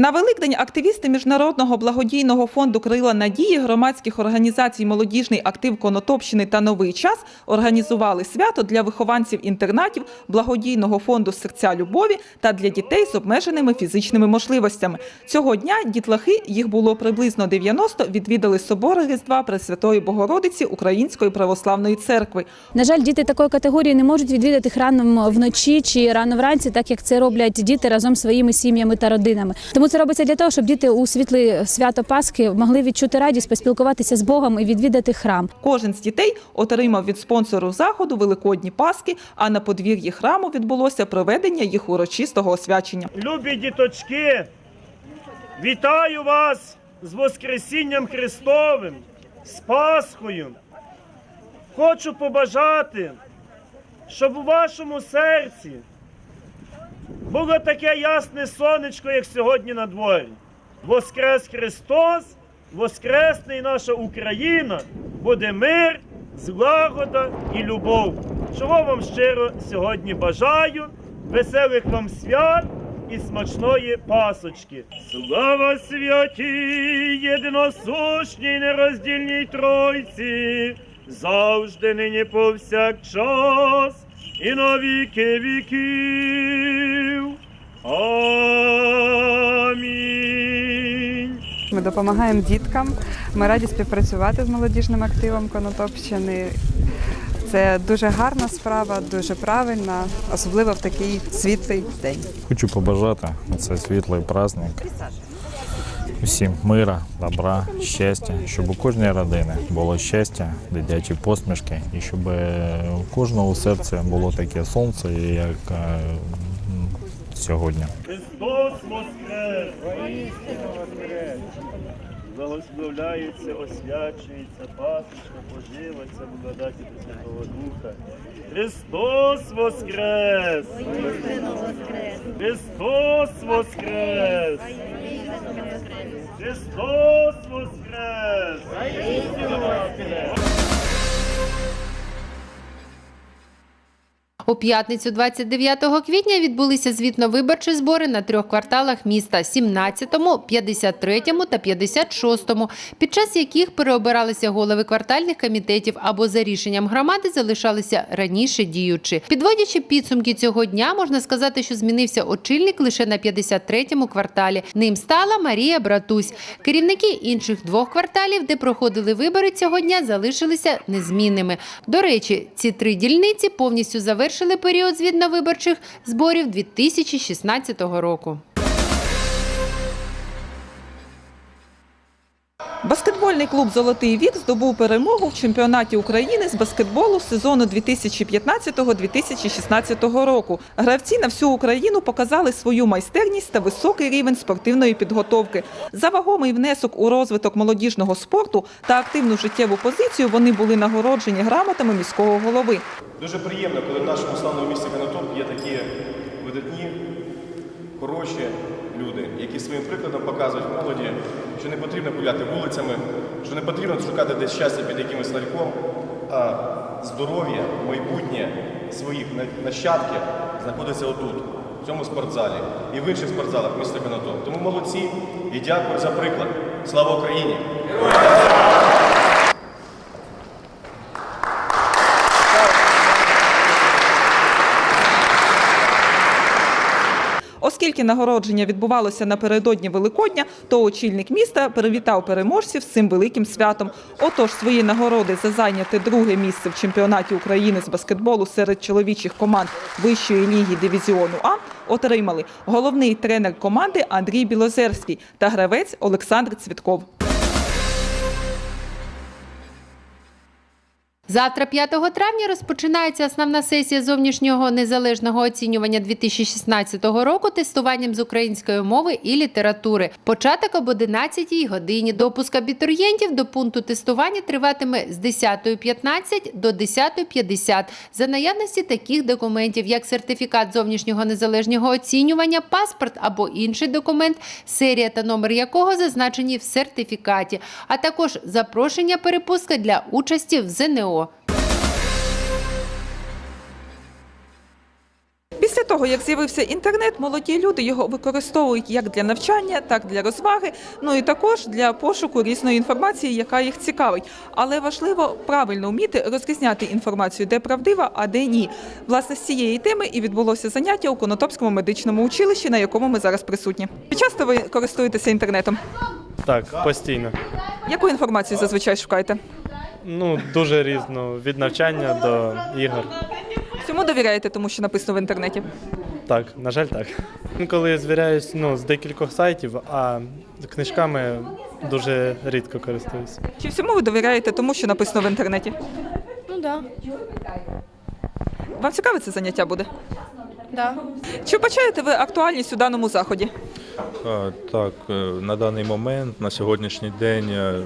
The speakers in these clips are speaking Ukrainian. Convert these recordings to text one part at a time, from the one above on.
На Великдень активісти Міжнародного благодійного фонду Крила Надії громадських організацій Молодіжний актив Конотопщини та Новий час організували свято для вихованців інтернатів благодійного фонду Серця любові та для дітей з обмеженими фізичними можливостями. Цього дня дітлахи, їх було приблизно 90, відвідали собори Різдва Пресвятої Богородиці Української православної церкви. На жаль, діти такої категорії не можуть відвідати храм вночі чи рано вранці, так як це роблять діти разом з своїми сім'ями та родинами. Тому це робиться для того, щоб діти у світлі свято Пасхи могли відчути радість, поспілкуватися з Богом і відвідати храм. Кожен з дітей отримав від спонсору заходу великодні паски, а на подвір'ї храму відбулося проведення їх урочистого освячення. Любі діточки, вітаю вас з Воскресінням Христовим, з Пасхою. Хочу побажати, щоб у вашому серці було таке ясне сонечко, як сьогодні на дворі. Воскрес Христос, воскресне і наша Україна, буде мир, злагода і любов. Чого вам щиро сьогодні бажаю, веселих вам свят і смачної пасочки. Слава святій, єдиносушній, нероздільній Тройці, завжди нині повсякчас і на віки віків. Амінь. Ми допомагаємо діткам. Ми раді співпрацювати з молодіжним активом Конотопщини. Це дуже гарна справа, дуже правильна, особливо в такий світлий день. Хочу побажати на цей світлий праздник. Усім мира, добра, щастя, щоб у кожній родини було щастя, дитячі посмішки, і щоб у кожного у серці було таке сонце, як е, сьогодні. Христос Воскрес! Благословляється, освячується, пасочка, поживаться, благодаті Святого Духа. Христос Воскрес! Христос Воскрес! Христос Воскрес! У п'ятницю 29 квітня відбулися звітно-виборчі збори на трьох кварталах міста – 17, 53 та 56, під час яких переобиралися голови квартальних комітетів або за рішенням громади залишалися раніше діючі. Підводячи підсумки цього дня, можна сказати, що змінився очільник лише на 53-му кварталі. Ним стала Марія Братусь. Керівники інших двох кварталів, де проходили вибори цього дня, залишилися незмінними. До речі, ці три дільниці повністю завершили період звітно-виборчих зборів 2016 року. Баскетбольний клуб Золотий вік здобув перемогу в чемпіонаті України з баскетболу сезону 2015-2016 року. Гравці на всю Україну показали свою майстерність та високий рівень спортивної підготовки. За вагомий внесок у розвиток молодіжного спорту та активну життєву позицію вони були нагороджені грамотами міського голови. Дуже приємно, коли в нашому славному місті Конотоп є такі видатні, хороші люди, які своїм прикладом показують молоді, що не потрібно гуляти вулицями, що не потрібно шукати десь щастя під якимось ларьком, а здоров'я, майбутнє своїх нащадків знаходиться отут, в цьому спортзалі і в інших спортзалах міста Конотоп. Тому молодці і дякую за приклад. Слава Україні! Оскільки нагородження відбувалося напередодні Великодня, то очільник міста привітав переможців з цим великим святом. Отож, свої нагороди за зайняте друге місце в чемпіонаті України з баскетболу серед чоловічих команд вищої ліги дивізіону А отримали головний тренер команди Андрій Білозерський та гравець Олександр Цвітков. Завтра, 5 травня, розпочинається основна сесія зовнішнього незалежного оцінювання 2016 року тестуванням з української мови і літератури. Початок об 11 годині. Допуск абітурієнтів до пункту тестування триватиме з 10.15 до 10.50 за наявності таких документів, як сертифікат зовнішнього незалежного оцінювання, паспорт або інший документ, серія та номер якого зазначені в сертифікаті, а також запрошення перепустка для участі в ЗНО. Після того, як з'явився інтернет, молоді люди його використовують як для навчання, так для розваги, ну і також для пошуку різної інформації, яка їх цікавить. Але важливо правильно вміти розрізняти інформацію, де правдива, а де ні. Власне, з цієї теми і відбулося заняття у Конотопському медичному училищі, на якому ми зараз присутні. Часто ви користуєтеся інтернетом? Так, постійно. Яку інформацію зазвичай шукаєте? Ну, дуже різно. Від навчання до ігор. Довіряєте тому, що написано в інтернеті? Так, на жаль, так. Коли я звіряюсь ну, з декількох сайтів, а книжками дуже рідко користуюсь. Чи всьому ви довіряєте тому, що написано в інтернеті? Ну да. Вам цікаве це заняття буде? Да. Чи вбачаєте ви актуальність у даному заході? Так, е, на даний момент, на сьогоднішній день, е,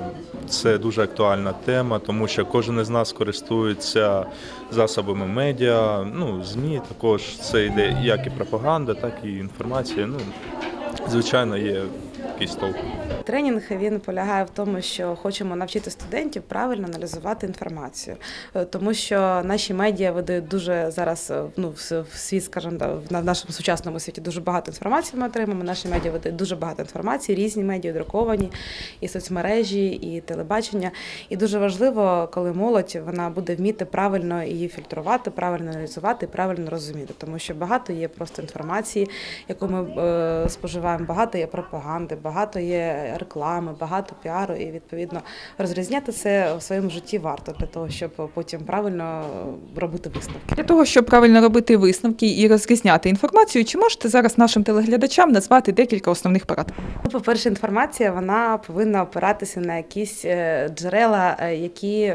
це дуже актуальна тема, тому що кожен із нас користується засобами медіа, ну, ЗМІ також це йде як і пропаганда, так і інформація. Ну, звичайно, є якийсь толк. Тренінг він полягає в тому, що хочемо навчити студентів правильно аналізувати інформацію, Е, тому що наші медіа видають дуже зараз е, ну, в світ, скажімо, на- нашому сучасному світі дуже багато інформації. Ми отримуємо. Наші медіа видають дуже багато інформації, різні медіа, друковані, і соцмережі, і телебачення. І дуже важливо, коли молодь вона буде вміти правильно її фільтрувати, правильно аналізувати, правильно розуміти, тому що багато є просто інформації, яку ми е, споживаємо, багато є пропаганди, багато є реклами, багато піару, і відповідно розрізняти це в своєму житті варто для того, щоб потім правильно робити висновки. Для того, щоб правильно робити висновки і розрізняти інформацію, чи можете зараз нашим телеглядачам назвати декілька основних порад? Ну, По-перше, інформація вона повинна опиратися на якісь е, джерела, е, які.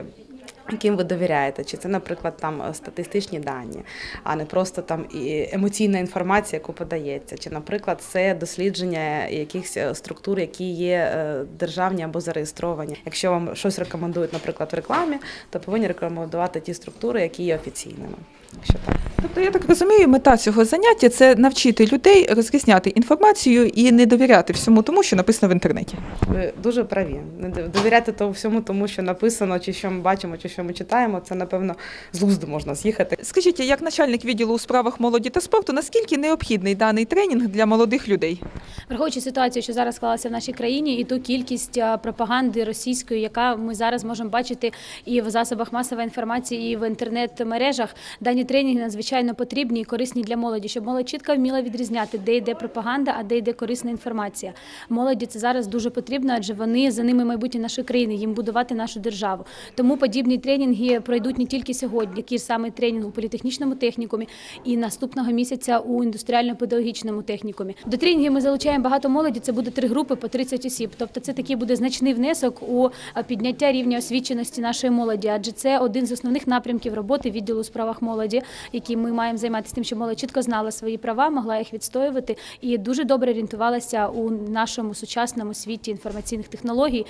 Яким ви довіряєте, чи це, наприклад, там е, статистичні дані, а не просто там і емоційна інформація, яку подається, чи, наприклад, це дослідження якихось е, структур, які є е, державні або зареєстровані. Якщо вам щось рекомендують, наприклад, в рекламі, то повинні рекомендувати ті структури, які є офіційними. Якщо так. Тобто, я так розумію, мета цього заняття це навчити людей розрізняти інформацію і не довіряти всьому тому, що написано в інтернеті. Ви дуже праві. Не довіряти тому всьому, тому що написано, чи що ми бачимо, чи що ми читаємо, це напевно з лузду можна з'їхати. Скажіть, як начальник відділу у справах молоді та спорту, наскільки необхідний даний тренінг для молодих людей? Враховуючи ситуацію, що зараз склалася в нашій країні, і ту кількість пропаганди російської, яка ми зараз можемо бачити і в засобах масової інформації, і в інтернет-мережах, дані тренінги надзвичайно потрібні і корисні для молоді, щоб молодь чітко вміла відрізняти, де йде пропаганда, а де йде корисна інформація. Молоді це зараз дуже потрібно, адже вони за ними майбутнє нашої країни, їм будувати нашу державу. Тому подібні тренінги пройдуть не тільки сьогодні, який ж саме тренінг у політехнічному технікумі і наступного місяця у індустріально-педагогічному технікумі. До тренінгів ми залучаємо багато молоді. Це буде три групи по 30 осіб. Тобто, це такий буде значний внесок у підняття рівня освіченості нашої молоді, адже це один з основних напрямків роботи відділу у справах молоді, які ми маємо займатися тим, що молодь чітко знала свої права, могла їх відстоювати і дуже добре орієнтувалася у нашому сучасному світі інформаційних технологій.